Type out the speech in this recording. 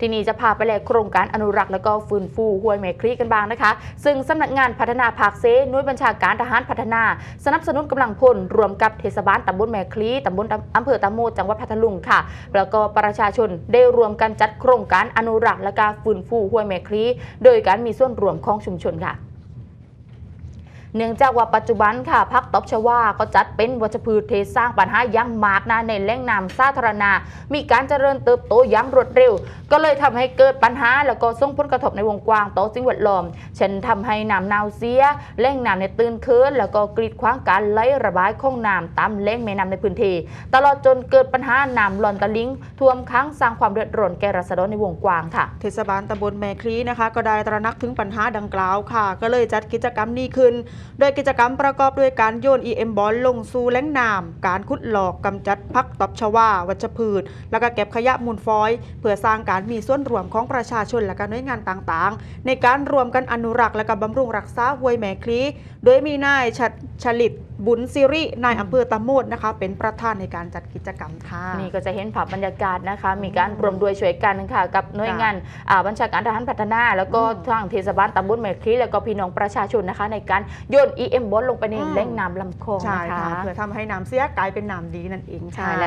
ทีนี้จะพาไปแลกโครงการอนุรักษ์แล้วก็ฟื้นฟูห้วยแมคลีกันบ้างนะคะ ซึ่งสำนักงานพัฒนาภาคเซหน่วยบัญชาการทหารพัฒนา สนับสนุนกำลังพลรวมกับเทศบาลตำบลแมคลีตำบลอำเภอตะโมดจังหวัดพัทลุงค่ะ แล้วก็ประชาชนได้รวมกันจัดโครงการอนุรักษ์และการฟื้นฟูห้วยแมคลีโดยการมีส่วนรวมของชุมชนค่ะ เนื่องจากว่าปัจจุบันค่ะพักตบชวาก็จัดเป็นวัชพืชเทสร้างปัญหายังมากนะในแหล่งน้ำสาธารณะมีการเจริญเติบโตอย่างรวดเร็ว ก็เลยทำให้เกิดปัญหาแล้วก็ส่งผลกระทบในวงกว้างต่อสิ่งแวดล้อมเช่นทำให้น้ำเน่าเสียแหล่งน้ำเนี่ยตื้นเคินแล้วก็กรีดขวางการไหลระบายของน้ำตามแหล่งแม่น้ำในพื้นที่ตลอดจนเกิดปัญหาน้ำหล่อนตะลิงท่วมค้างสร้างความเดือดร้อนแก่รัษฎรในวงกว้างค่ะ เทศบาลตำบลแมคลีนะคะ ก็ได้ตระหนักถึงปัญหาดังกล่าวค่ะ ก็เลยจัดกิจกรรมนี้ขึ้นโดยกิจกรรมประกอบด้วยการโยน EM บอลลงสู่แหล่งน้ำการขุดหลอกกำจัดพักตบชวา วัชพืช แล้วก็เก็บขยะมูลฟอย เพื่อสร้างการมีส่วนร่วมของประชาชนและก็หน่วยงานต่างๆ ในการรวมกันอนุรักษ์และก็บำรุงรักษาห้วยแม่คลีโดยมีนายชชลิต บุญซิรินายอำเภอตะโมดนะคะ เป็นประธานในการจัดกิจกรรมค่ะนี่ก็จะเห็นภาพบรรยากาศนะคะ มีการรวมด้วยช่วยกันค่ะ กับหน่วยงานอ่าบัญชาการทหารพัฒนา แล้วก็อืมทางเทศบาลตำบลเมคลีแล้วก็พี่น้องประชาชนนะคะ ในการโยน EM บอลลงไปในอืมแหล่งน้ำลำคลองใช่นะคะค่ะเพื่อทำให้น้ำเสียกลายเป็นน้ำดีนั่นเองค่ะใช่แล้ว